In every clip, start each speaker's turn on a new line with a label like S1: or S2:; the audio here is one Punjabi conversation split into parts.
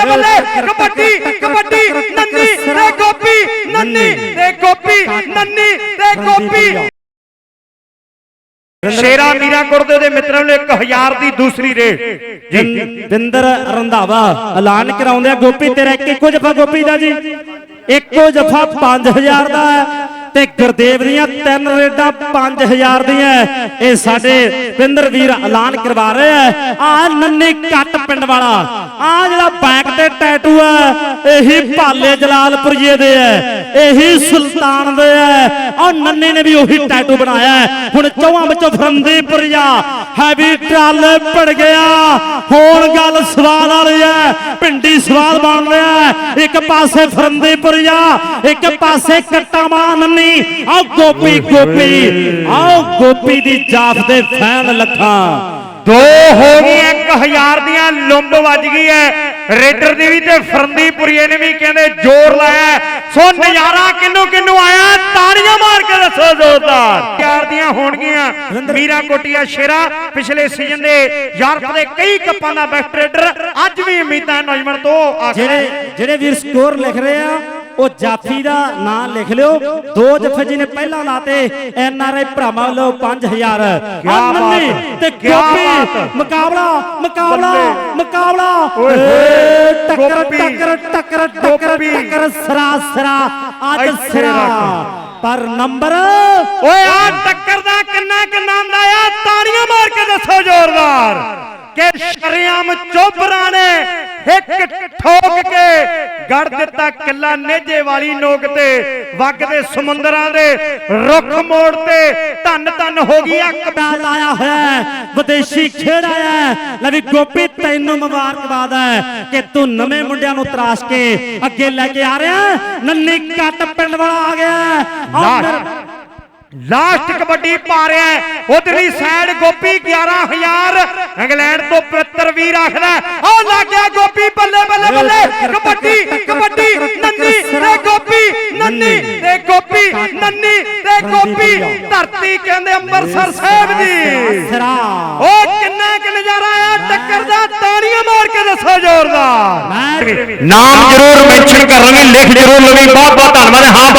S1: ਬੱਲੇ ਬੱਲੇ ਕਬੱਡੀ ਕਬੱਡੀ ਨੰਨੀ ਤੇ ਗੋਪੀ ਨੰਨੀ ਤੇ ਗੋਪੀ ਨੰਨੀ ਤੇ ਗੋਪੀ। ਸ਼ੇਰਾ ਮੀਰਾ ਗੁਰਦੇ ਦੇ ਮਿੱਤਰਾਂ ਨੂੰ 1000 ਦੀ ਦੂਸਰੀ ਰੇਟ। ਜੀ
S2: ਵਿੰਦਰ ਰੰਧਾਵਾ ਐਲਾਨ ਕਰਾਉਂਦੇ ਆ। ਗੋਪੀ ਤੇਰਾ ਇੱਕ ਇੱਕੋ ਜਫਾ ਗੋਪੀ ਦਾ ਜੀ। ਇੱਕੋ ਜਫਾ 5000 ਦਾ ਹੈ। ਤੇ ਗੁਰਦੇਵ ਦੀਆਂ ਤਿੰਨ ਰੇਡਾਂ 5000 ਦੀਆਂ ਇਹ ਸਾਡੇ ਵਿੰਦਰ ਵੀਰ ਐਲਾਨ ਕਰਵਾ ਰਹੇ ਆ ਆ ਨੰਨੀ ਕੱਟ ਪਿੰਡ ਵਾਲਾ। ਆ ਜਿਹੜਾ ਬੈਕ ਤੇ ਟੈਟੂ ਹੈ ਇਹੀ ਭਾਲੇ ਜਲਾਲਪੁਰੀਏ ਦੇ ਹੈ ਇਹੀ ਸੁਲਤਾਨ ਦੇ ਹੈ ਆ ਨੰਨੀ ਨੇ ਵੀ ਉਹੀ ਟੈਟੂ ਬਣਾਇਆ ਹੁਣ ਚੌਹਾਂ ਵਿੱਚੋਂ ਫਰੰਦੀਪੁਰੀਆ ਹੈਵੀ ਟਰਾਲ ਪੜ ਗਿਆ। ਹੋਰ ਗੱਲ ਸਵਾਦ ਵਾਲੀ ਹੈ ਪਿੰਡੀ ਸਵਾਦ ਬਣ ਰਿਹਾ ਇੱਕ ਪਾਸੇ ਫਰੰਦੀਪੁਰੀਆ ਇੱਕ ਪਾਸੇ ਕੱਟਾ ਮਾਂ ਨੰਨੀ ਆਓ ਗੋਪੀ ਗੋਪੀ ਆਓ ਗੋਪੀ ਦੀ ਜਾਫ ਦੇ ਫੈਨ ਲੱਖਾਂ।
S1: ਦੋ ਹੋ ਗਈਆਂ 1000 ਦੀਆਂ ਲੁੰਬ ਵੱਜ ਗਈ ਹੈ ਰੇਡਰ ਦੀ ਵੀ ਤੇ ਫਰੰਦੀਪੁਰੀਏ ਨੇ ਵੀ ਕਹਿੰਦੇ ਜ਼ੋਰ ਲਾਇਆ। ਸੋ ਨਜ਼ਾਰਾ ਕਿੰਨੂ ਕਿੰਨੂ ਆਇਆ ਤਾੜੀਆਂ ਮਾਰ ਕੇ ਦੱਸੋ ਜ਼ੋਰਦਾਰ। ਯਾਰ ਦੀਆਂ ਹੋਣਗੀਆਂ ਮੀਰਾ ਕੋਟੀਆ ਸ਼ੇਰਾ ਪਿਛਲੇ ਸੀਜ਼ਨ ਦੇ ਯੂਰਪ ਦੇ ਕਈ ਕੱਪਾਂ ਦਾ ਬੈਸਟ ਰੇਡਰ ਅੱਜ ਵੀ ਉਮੀਦਾਂ ਨੌਜਵਾਨ ਤੋਂ
S2: ਜਿਹੜੇ ਜਿਹੜੇ ਵੀਰ ਸਕੋਰ ਲਿਖ ਰਹੇ ਆ ਉਹ ਜਾਫੀ ਦਾ ਨਾਂ ਲਿਖ ਲਿਓ ਦੋ ਜਫੇ ਜੀ ਨੇ ਪਹਿਲਾਂ ਲਾਤੇ ਐਨ ਆਰ ਆਈ ਭਰਾਵਾਂ ਵੱਲੋਂ 5000
S1: ਕਿਆ
S2: ਆਹ ਨੰਨੀ
S1: ਬਾਤ ਹੈ,
S2: ਤੇ ਗੋਪੀ। ਮੁਕਾਬਲਾ ਮੁਕਾਬਲਾ
S1: ਬੱਲੇ।
S2: ਮੁਕਾਬਲਾ ਟੱਕਰ ਟੱਕਰ ਟੱਕਰ ਟੱਕਰ। ਟੱਕਰ ਸਰਾ ਸਰਾ ਅੱਜ ਸਰਾ। ਪਰ ਨੰਬਰ
S1: ਓਏ ਆ ਟੱਕਰ ਦਾ ਕਿੰਨਾ ਕਿੰਨਾ ਆਂਦਾ ਆ ਤਾੜੀਆਂ ਮਾਰ ਕੇ ਦੱਸੋ ਜ਼ੋਰਦਾਰ ਕਿ ਸ਼ਰਿਆਮ ਚੋਬਰਾਂ ਨੇ ਇੱਕ ਠੋਕ ਕੇ ਗੜ ਦਿੱਤਾ ਕਿੱਲਾ ਨੇਜੇ ਵਾਲੀ ਨੋਕ ਤੇ ਵਗ ਦੇ ਸਮੁੰਦਰਾਂ ਦੇ ਰੁੱਖ ਮੋੜ ਤੇ ਧੰਨ ਧੰਨ ਹੋ ਗਈ ਅੱਕ
S2: ਕਪਾਲ ਆਇਆ ਹੋਇਆ ਵਿਦੇਸ਼ੀ ਖੇਡ ਆਇਆ ਲੈ ਵੀ ਗੋਪੀ ਤੈਨੂੰ ਮੁਬਾਰਕਬਾਦ ਹੈ ਕਿ ਤੂੰ ਨਵੇਂ ਮੁੰਡਿਆਂ ਨੂੰ ਤਰਾਸ਼ ਕੇ ਅੱਗੇ ਲੈ ਕੇ ਆ ਰਿਹਾ। ਨੰਨੀ ਕੱਟ ਪਿੰਡ ਵਾਲਾ ਆ ਗਿਆ। ਆਹ
S1: ਲਾਸਟ। ਕਬੱਡੀ ਪਾ ਰਿਹਾ ਉਧਰਲੀ ਸਾਈਡ ਗੋਪੀ 11000 ਇੰਗਲੈਂਡ ਤੋਂ ਪਵਿੱਤਰ ਵੀਰ ਆਖਦਾ ਆ ਲੱਗ ਗਿਆ ਗੋਪੀ ਬੱਲੇ ਕਬੱਡੀ ਕਬੱਡੀ ਨੰਨੀ ਤੇ ਗੋਪੀ ਨੰਨੀ ਤੇ ਗੋਪੀ ਨੰਨੀ ਤੇ ਗੋਪੀ। ਧਰਤੀ ਕਹਿੰਦੇ ਅੰਮ੍ਰਿਤਸਰ ਸਾਹਿਬ ਦੀ। ਉਹ ਕਿੰਨਾ ਕਿ ਨਜ਼ਾਰਾ ਆ ਟੱਕਰ ਦਾ ਤਾੜੀਆਂ ਮਾਰ ਕੇ ਦੱਸੋ ਜ਼ੋਰਦਾਰ।
S2: ਮੈਂ
S1: ਨਾਮ ਜ਼ਰੂਰ ਮੈਂਸ਼ਨ ਕਰ ਲਵੀ ਲਿਖ ਜ਼ਰੂਰ ਲਵੀ। ਬਹੁਤ ਬਹੁਤ ਧੰਨਵਾਦ। ਹੈ।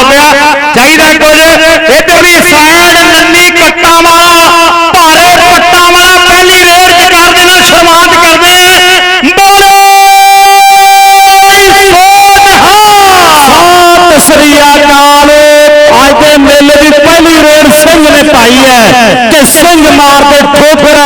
S1: ਹੈ
S2: ਕਿ ਸਿੰਘ ਮਾਰਦੇ ਠੋਕਰ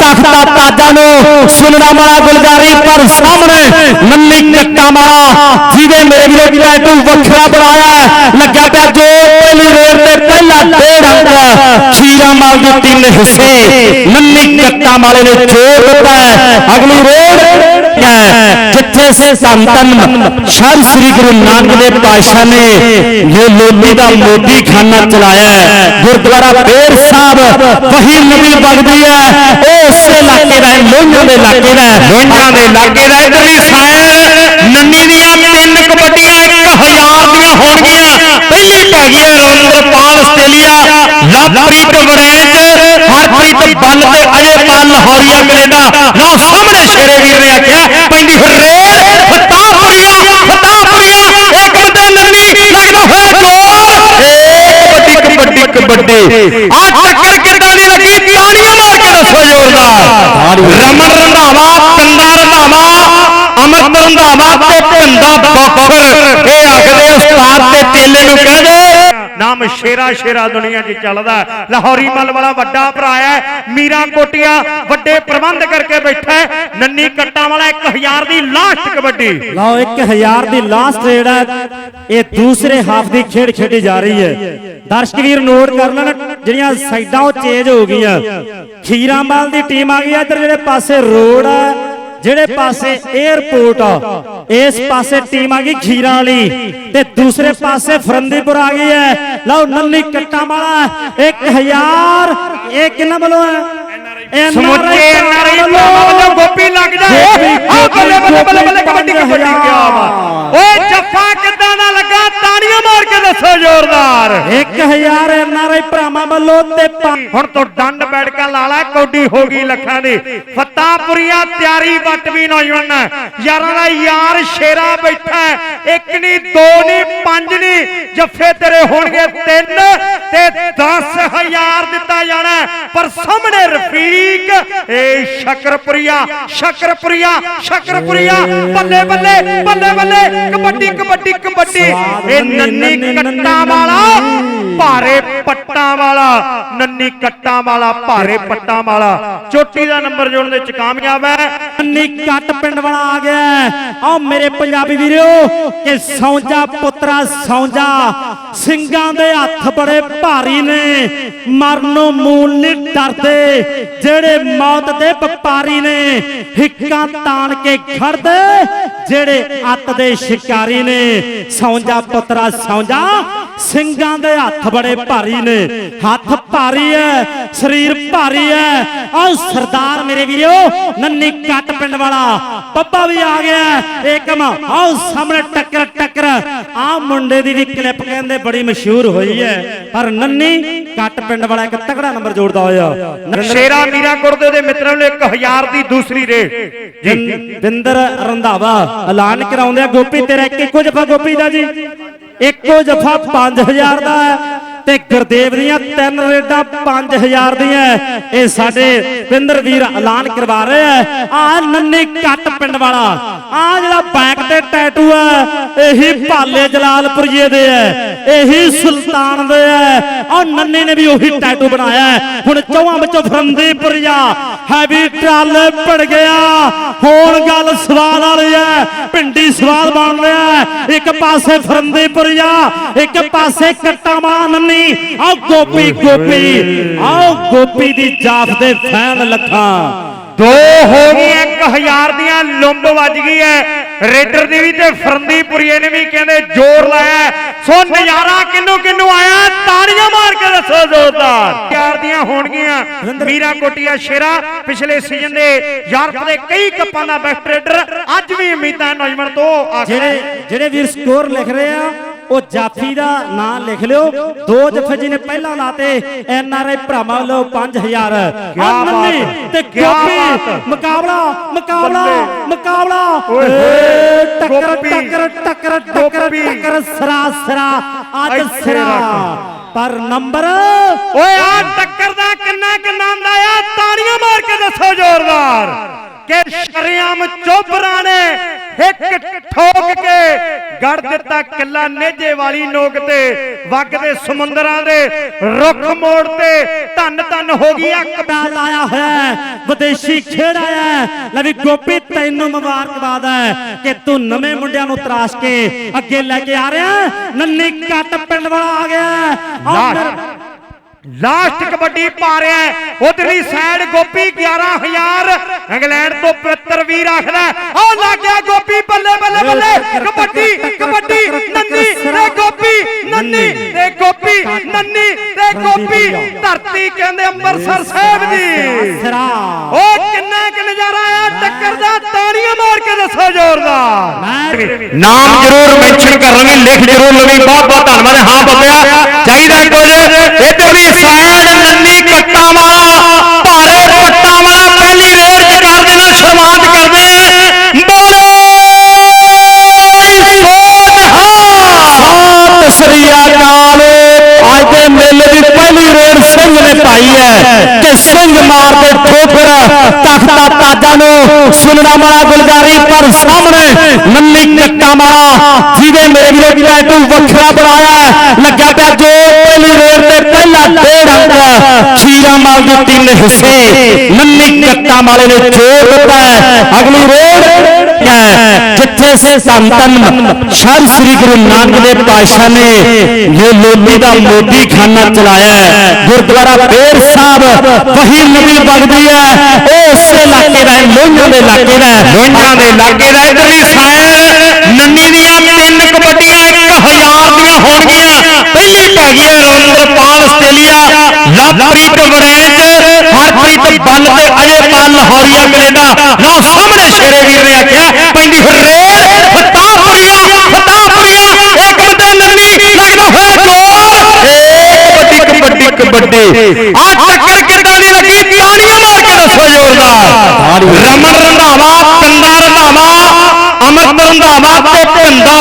S2: ਤਖਤਾ ਤਾਜਾ ਨੂੰ ਸੁਨਣਾ ਮਾਰਾ ਗੁਲਜ਼ਾਰੀ ਪਰ ਸਾਹਮਣੇ ਨੰਨੀ ਕੱਟਾ ਮਾਰਾ ਜਿਹਦੇ ਮੇਰੇ ਵੀਰੇ ਟੈਟੂ ਵੱਖਰਾ ਬਣਾਇਆ ਹੈ। ਲੱਗਿਆ ਪਿਆ ਜੋ ਪਹਿਲੀ ਰੇਡ ਤੇ ਪਹਿਲਾ ਡੇਢ ਅੰਕ ਖੀਰਾ ਮਾਲ ਦੀ ਟੀਮ ਨੇ ਹਿੱਸੇ ਨੰਨੀ ਕੱਟਾ ਮਾਲੇ ਨੇ ਜੋੜ ਦਿੱਤਾ ਹੈ ਅਗਲੀ ਰੇਡ ਹੈ ਜਿੱਥੇ ਸੇ ਸੰਤਨ ਸ਼ਰ ਸ੍ਰੀ ਗੁਰੂ ਨਾਨਕ ਦੇਵ ਪਾਤਸ਼ਾਹ ਨੇ ਇਹ ਲੋਧੀ ਦਾ ਮੋਦੀ ਖਾਨਾ ਚਲਾਇਆ ਹੈ ਗੁਰਦੁਆਰਾ ਬੇਰ ਸਾਹਿਬ ਵਹੀ ਨਦੀ ਵਗਦੀ ਹੈ ਉਹ ਉਸੇ ਇਲਾਕੇ ਦਾ ਹੈ, ਲੋਹੀਆਂ ਦੇ ਇਲਾਕੇ ਦਾ ਹੈ।
S1: ਲੋਹਾਂ ਦੇ ਲਾਗੇ ਦਾ ਇਧਰਲੀ ਸਾਈਡ ਨੰਨੀ ਦੀਆਂ ਤਿੰਨ ਕਬੱਡੀਆਂ 1000 ਦੀਆਂ ਹੋਣਗੀਆਂ ਪਹਿਲੀ ਪੈ ਗਈ ਹੈ ਰਵਿੰਦਰਪਾਲ ਆਸਟ੍ਰੇਲੀਆ ਲਵਪ੍ਰੀਤ ਵੜੈਚ ਹਰਪ੍ਰੀਤ ਬੱਲ ਤੇ ਅਜੇ ਪਾਲ ਲਾਹੌਰੀਆ ਕੈਨੇਡਾ ਲਓ ਸਾਹਮਣੇ ਸ਼ੇਰੇ ਵੀਰ ਨੇ ਆਖਿਆ ਪੈਂਦੀ ਰੇਡ ਫਤਾਪੁਰੀਆ ਫਤਾਪੁਰੀਆ ਇੱਕ ਬੰਦੇ ਨੰਨੀ ਲੱਗਦਾ ਹੋਇਆ ਜੋਰ ਏ ਕਬੱਡੀ ਕਬੱਡੀ ਕਬੱਡੀ ਆ ਟੱਕਰ ਕਿੱਦਾਂ ਦੀ ਲੱਗੀ ਤਾੜੀਆਂ ਮਾਰ ਕੇ ਦੱਸੋ ਜ਼ੋਰਦਾਰ ਰਮਨ ਰੰਧਾਵਾ ਪਿੰਡਾ ਰੰਧਾਵਾ ਅਮਰ ਰੰਧਾਵਾ ਤੇ ਨਾਮ ਸ਼ੇਰਾ ਸ਼ੇਰਾ ਦੁਨੀਆ 'ਚ ਚੱਲਦਾ ਲਾਹੌਰੀ ਮੱਲ ਵਾਲਾ ਵੱਡਾ ਭਰਾ ਹੈ, ਮੀਰਾ ਕੋਟੀਆ ਵੱਡੇ ਪ੍ਰਬੰਧ ਕਰਕੇ ਬੈਠਾ ਨੰਨੀ ਕੱਟਾਂ ਵਾਲਾ 1000 ਦੀ ਲਾਸਟ ਕਬੱਡੀ।
S2: ਲਓ 1000 ਦੀ ਲਾਸਟ ਰੇਡ ਇਹ ਦੂਸਰੇ ਹਾਫ ਦੀ ਖੇਡ ਖੇਡੀ ਜਾ ਰਹੀ ਹੈ। ਦਰਸ਼ਕ ਵੀਰ ਨੋਟ ਕਰ ਲੈਣ, ਜਿਹੜੀਆਂ ਸਾਈਡਾਂ ਉਹ ਚੇਂਜ ਹੋ ਗਈਆਂ। ਖੀਰਾਮਾਲ ਦੀ ਟੀਮ ਆ ਗਈ ਇੱਧਰ ਜਿਹੜੇ ਪਾਸੇ ਰੋਡ ਆ ਜਿਹੜੇ ਪਾਸੇ 에ਅਰਪੋਰਟ ਆ ਇਸ ਪਾਸੇ ਟੀਮ ਆ ਗਈ ਖੀਰਾ ਵਾਲੀ ਤੇ ਦੂਸਰੇ ਪਾਸੇ ਫਰੰਦੀਪੁਰ ਆ ਗਈ ਹੈ। ਲਓ ਨੰਨੀ ਕੱਟਾ ਵਾਲਾ 1000 ਇਹ ਕਿੰਨਾ ਵੱਲੋਂ ਹੈ?
S1: ਸਮੁੱਚੇ ਐਨਆਰਆਈ ਵੱਲੋਂ ਗੋਪੀ ਲੱਗ ਜਾ ਆ ਬੱਲੇ ਬੱਲੇ ਬੱਲੇ ਬੱਲੇ ਕਬੱਡੀ ਕਬੱਡੀ ਕਿਆ ਵਾ। ਓਏ ਜੱਫਾ ਕਿੱਦਾਂ ਦਾ ਲੱਗਾ? ਤਾੜੀਆਂ ਮਾਰ ਕੇ ਦੱਸੋ। ਜ਼ੋਰਦਾਰ।
S2: 1000 ਐਨਆਰਆਈ ਭਰਾਵਾਂ ਵੱਲੋਂ ਤੇ
S1: ਹੁਣ ਤੋਂ ਡੰਡ ਬੈਠਕਾਂ ਲਾ ਲੈ ਕੌਡੀ ਹੋ ਗਈ ਲੱਖਾਂ ਦੀ। ਫਤਾਪੁਰੀਆ ਤਿਆਰੀ ਵੱਟ ਵੀ ਨੌਜਵਾਨ ਯਾਰਾਂ ਦਾ ਯਾਰ ਸ਼ੇਰਾ ਬੈਠਾ। ਇੱਕ ਨਹੀਂ ਦੋ ਨਹੀਂ ਪੰਜ ਨਹੀਂ ਜੱਫੇ ਤੇਰੇ ਹੋਣਗੇ ਤਿੰਨ ਤੇ 10000 ਦਿੱਤਾ ਜਾਣਾ। ਪਰ ਸਾਹਮਣੇ ਰਫੀਕ ਏ ਸ਼ਕਰਪੁਰੀਆ ਸ਼ਕਰਪੁਰੀਆ ਸ਼ਕਰਪੁਰੀਆ। ਬੱਲੇ ਬੱਲੇ ਬੱਲੇ ਬੱਲੇ ਕਬੱਡੀ ਕਬੱਡੀ ਕਬੱਡੀ। ਇਹ ਨੰਨੀ ਕੱਟਾਂ ਵਾਲਾ, ਭਾਰੇ ਪੱਟਾਂ ਵਾਲਾ, ਨੰਨੀ ਕੱਟਾਂ ਵਾਲਾ, ਭਾਰੇ ਪੱਟਾਂ ਵਾਲਾ। ਚੋਟੀ ਦਾ ਨੰਬਰ ਜੋੜਨ ਦੇ ਵਿੱਚ ਕਾਮਯਾਬ ਹੈ।
S2: ਨੀ ਕੱਟ ਪਿੰਡ ਵਾਲਾ ਆ ਗਿਆ ਆਓ ਮੇਰੇ ਪੰਜਾਬੀ ਵੀਰੋ ਕਿ ਸੌਂਜਾ ਪੁੱਤਰਾ ਸੌਂਜਾ, ਸਿੰਘਾਂ ਦੇ ਹੱਥ ਬੜੇ ਭਾਰੀ ਨੇ। ਮਰਨੋਂ ਮੂਲ ਨਹੀਂ ਡਰਦੇ, ਜਿਹੜੇ ਮੌਤ ਦੇ ਵਪਾਰੀ ਨੇ, ਹਿੱਕਾਂ ਤਾਣ ਕੇ ਖੜਦੇ, ਜਿਹੜੇ ਅੱਤ ਦੇ ਸ਼ਿਕਾਰੀ ਨੇ। ਸੌਂਜਾ ਪੁੱਤਰਾ ਸੌਂਜਾ ਸਿੰਘਾਂ ਦੇ ਹੱਥ ਬੜੇ ਭਾਰੀ ਨੇ। ਹੱਥ ਭਾਰੀ ਐ ਸਰੀਰ ਭਾਰੀ ਐ। ਆਹ ਸਰਦਾਰ ਮੇਰੇ ਵੀਰੋ ਨੰਨੀ ਕੱਟ ਪਿੰਡ ਵਾਲਾ ਪੱਪਾ ਵੀ ਆ ਗਿਆ। ਏਕਮ ਆਹ ਸਾਹਮਣੇ ਟੱਕਰ ਟੱਕਰ। ਆਹ ਮੁੰਡੇ ਦੀ ਵੀ ਕਲਿੱਪ ਕਹਿੰਦੇ ਬੜੀ ਮਸ਼ਹੂਰ ਹੋਈ ਐ। ਪਰ ਨੰਨੀ ਕੱਟ ਪਿੰਡ ਵਾਲਾ ਇੱਕ ਤਗੜਾ ਨੰਬਰ ਜੋੜਦਾ ਹੋਇਆ।
S1: ਸ਼ੇਰਾ ਮੀਰਾ ਗੁਰਦੇ ਦੇ ਮਿੱਤਰਾਂ ਨੂੰ 1000 ਦੀ ਦੂਸਰੀ ਰੇਟ। ਜੀ
S2: ਰੰਧਾਵਾ ਐਲਾਨ ਕਰਾਉਂਦੇ ਆ। ਗੋਪੀ ਤੇਰਾ ਇੱਕ ਇੱਕੋ ਜਫਾ ਗੋਪੀ ਦਾ ਜੀ। ਇੱਕੋ ਜਫਾ 5000 ਦਾ ਹੈ ਤੇ ਗੁਰਦੇਵ ਦੀਆਂ ਤਿੰਨ ਰੇਡਾਂ 5000 ਦੀਆਂ ਇਹ ਸਾਡੇ ਬਿੰਦਰ ਵੀਰ ਐਲਾਨ ਕਰਵਾ ਰਹੇ ਆ ਆ ਨੰਨੀ ਕੱਟ ਪਿੰਡ ਵਾਲਾ ਆ ਜਿਹੜਾ ਬੈਕ ਤੇ ਟੈਟੂ ਹੈ, ਇਹੀ ਭਾਲੇ ਜਲਾਲਪੁਰੀਏ ਦੇ ਹੈ, ਇਹੀ ਸੁਲਤਾਨ ਦੇ ਹੈ। ਆ ਨੰਨੇ ਨੇ ਵੀ ਉਹੀ ਟੈਟੂ ਬਣਾਇਆ ਹੁਣ ਚੌਹਾਂ ਵਿੱਚੋਂ ਫਰੰਦੀਪੁਰੀਆ, ਹੈਵੀ ਟਰਾਲੇ ਪੜ ਗਿਆ। ਹੁਣ ਗੱਲ ਸਵਾਲ ਵਾਲੀ ਹੈ ਪਿੰਡੀ ਸਵਾਦ ਬਣ ਰਿਹਾ ਇੱਕ ਪਾਸੇ ਫਰੰਦੀਪੁਰੀਆ ਇੱਕ ਪਾਸੇ ਕੱਟਾਵਾ ਨੰਨੀ ਆਹ ਗੋਪੀ ਗੋਪੀ, ਆਓ ਗੋਪੀ ਦੀ ਜਾਫ ਦੇ ਫੈਨ ਲੱਖਾਂ।
S1: ਦੋ ਹੋ ਗਈਆਂ 1000 ਦੀਆਂ ਲੁੰਬ ਵੱਜ ਗਈ ਹੈ ਰੇਡਰ ਦੀ ਵੀ ਤੇ ਫਰੰਦੀਪੁਰੀਏ ਨੇ ਵੀ ਕਹਿੰਦੇ ਜ਼ੋਰ ਲਾਇਆ। ਸੋ ਨਜ਼ਾਰਾ ਕਿੰਨੂੰ ਕਿੰਨੂੰ ਆਇਆ ਤਾੜੀਆਂ ਮਾਰ ਕੇ ਦੱਸੋ ਜ਼ੋਰਦਾਰ। ਯਾਰ ਦੀਆਂ ਹੋਣਗੀਆਂ ਮੀਰਾ ਕੋਟੀਆ ਸ਼ੇਰਾ ਪਿਛਲੇ ਸੀਜ਼ਨ ਦੇ ਯੂਰਪ ਦੇ ਕਈ ਕੱਪਾਂ ਦਾ ਬੈਸਟ ਰੇਡਰ ਅੱਜ ਵੀ ਉਮੀਦਾਂ ਨੌਜਵਾਨ ਤੋਂ
S2: ਜਿਹੜੇ ਜਿਹੜੇ ਵੀਰ ਸਕੋਰ ਲਿਖ ਰਹੇ ਆ ਉਹ ਜਾਫੀ ਦਾ ਨਾਂ ਲਿਖ ਲਿਓ। ਦੋ ਜਫੇ ਜੀ ਨੇ ਪਹਿਲਾਂ ਲਾਤੇ ਐਨ ਆਰ ਆਈ ਭਰਾਵਾਂ ਵੱਲੋਂ 5000
S1: ਕਿਆ
S2: ਆਹ ਮੰਨੀ ਤੇ ਗੋਪੀ। ਮੁਕਾਬਲਾ ਮੁਕਾਬਲਾ
S1: ਬੱਲੇ।
S2: ਮੁਕਾਬਲਾ।
S1: ਓਏ
S2: ਟੱਕਰ ਟੱਕਰ ਟੱਕਰ ਟੱਕਰ। ਟੱਕਰ ਸਰਾ ਸਰਾ। ਅੱਜ ਸਰਾ। ਪਰ ਨੰਬਰ
S1: ਓਏ ਆ ਟੱਕਰ ਦਾ ਕਿੰਨਾ ਕਿੰਨਾ ਆਂਦਾ ਆ? ਤਾੜੀਆਂ ਮਾਰ ਕੇ ਦੱਸੋ ਜ਼ੋਰਦਾਰ। ਕਿ ਸ਼ਰਿਆਮ ਚੋਬਰਾਂ ਨੇ ਇੱਕ ਠੋਕ ਕੇ ਗੜ ਦਿੱਤਾ ਕਿੱਲਾ ਨੇਜੇ ਵਾਲੀ ਨੋਕ ਤੇ ਵਗਦੇ ਸਮੁੰਦਰਾਂ ਦੇ ਰੁੱਖ ਮੋੜ ਤੇ ਧੰਨ ਧੰਨ ਹੋ ਗਈ ਅੱਕ
S2: ਦਾ ਲਾਇਆ ਹੋਇਆ ਵਿਦੇਸ਼ੀ ਖੇਡ ਆਇਆ। ਲੈ ਵੀ ਗੋਪੀ ਤੈਨੂੰ ਮੁਬਾਰਕਬਾਦ ਹੈ ਕਿ ਤੂੰ ਨਵੇਂ ਮੁੰਡਿਆਂ ਨੂੰ ਤਰਾਸ਼ ਕੇ ਅੱਗੇ ਲੈ ਕੇ ਆ ਰਿਹਾ। ਨੰਨੀ ਕੱਟ ਪਿੰਡ ਵਾਲਾ ਆ ਗਿਆ
S1: ਲਾਸਟ ਕਬੱਡੀ ਪਾ ਰਿਹਾ ਹੈ ਉਧਰਲੀ ਸਾਈਡ ਗੋਪੀ 11000 ਇੰਗਲੈਂਡ ਤੋਂ ਪ੍ਰਿੱਤਰ ਵੀਰ ਆਖਦਾ ਆ ਲੱਗ ਗਿਆ ਗੋਪੀ ਬੱਲੇ ਬੱਲੇ ਬੱਲੇ। ਕਬੱਡੀ ਕਬੱਡੀ। ਨੰਨੀ ਤੇ ਗੋਪੀ ਨੰਨੀ ਤੇ ਗੋਪੀ ਨੰਨੀ ਤੇ ਗੋਪੀ। ਧਰਤੀ ਕਹਿੰਦੇ ਅੰਮ੍ਰਿਤਸਰ ਸਾਹਿਬ ਦੀ। ਉਹ ਕਿੰਨਾ ਕਿ ਨਜ਼ਾਰਾ ਆ ਟੱਕਰ ਦਾ ਤਾੜੀਆਂ ਮਾਰ ਕੇ ਦੱਸੋ ਜ਼ੋਰਦਾਰ। ਨਾਮ ਜ਼ਰੂਰ ਮੈਂਸ਼ਨ ਕਰ ਲਵੀ ਲਿਖ ਜ਼ਰੂਰ ਲਵੀ। ਬਹੁਤ ਬਹੁਤ ਧੰਨਵਾਦ। ਹਾਂ ਬੱਬਿਆ ਚਾਹੀਦਾ ਕੁਝ। ਇਧਰਲੀ ਸਾਈਡ ਨੰਨੀ ਕੱਟਾਂ ਵਾਲਾ
S2: ਨੂੰ ਸੁਣਨਾ ਵਾਲਾ ਗੁਲਜ਼ਾਰੀ ਪਰ ਸਾਹਮਣੇ ਨੰਨੀ ਕੱਟਾ ਮਾਰਾ ਜਿਹਦੇ ਮੇਰੇ ਵੀਰੇ ਟੈਟੂ ਵੱਖਰਾ ਬਣਾਇਆ ਹੈ। ਲੱਗਿਆ ਪਿਆ ਜੋ ਪਹਿਲੀ ਰੇਡ ਤੇ ਪਹਿਲਾ ਡੇਢ ਅੰਕ ਖੀਰਾ ਮਾਲ ਦੀ ਟੀਮ ਨੇ ਹਿੱਸੇ, ਨੰਨੀ ਕੱਟਾ ਮਾਲੇ ਨੇ ਜੋੜ ਦਿੱਤਾ ਹੈ। ਅਗਲੀ ਰੇਡ ਹੈ ਜਿੱਥੇ ਸੇ ਸੰਤਨ ਸ਼ਰ ਸ੍ਰੀ ਗੁਰੂ ਨਾਨਕ ਦੇਵ ਪਾਤਸ਼ਾਹ ਨੇ ਇਹ ਲੋਧੀ ਦਾ ਮੋਦੀ ਖਾਨਾ ਚਲਾਇਆ ਹੈ ਗੁਰਦੁਆਰਾ ਬੇਰ ਸਾਹਿਬ ਵਹੀ ਨਦੀ ਵਗਦੀ ਹੈ ਉਹ ਉਸੇ ਇਲਾਕੇ ਦਾ ਹੈ, ਲੋਹੀਆਂ ਦੇ ਇਲਾਕੇ ਦਾ ਹੈ।
S1: ਲੋਹਾਂ ਦੇ ਲਾਗੇ ਦਾ ਇਧਰਲੀ ਸਾਈਡ ਨੰਨੀ ਦੀਆਂ ਤਿੰਨ ਕਬੱਡੀਆਂ 1000 ਦੀਆਂ ਹੋਣਗੀਆਂ ਪਹਿਲੀ ਪੈ ਗਈ ਹੈ ਰਵਿੰਦਰਪਾਲ ਆਸਟ੍ਰੇਲੀਆ ਲਵਪ੍ਰੀਤ ਵੜੈਚ ਹਰਪ੍ਰੀਤ ਬੱਲ ਤੇ ਅਜੇਪਾਲ ਲਾਹੌਰੀਆ ਕੈਨੇਡਾ ਲਓ ਸਾਹਮਣੇ ਸ਼ੇਰੇ ਵੀਰ ਨੇ ਆਖਿਆ ਪੈਂਦੀ
S3: கீழ்ப்பட்டு ஆட்டக்காக்கு தாடியில தானியமாக்கிற சொல்லியவர்களா ரமன் அமா தந்தாரமா அமர்ந்திருந்த அமா தந்தா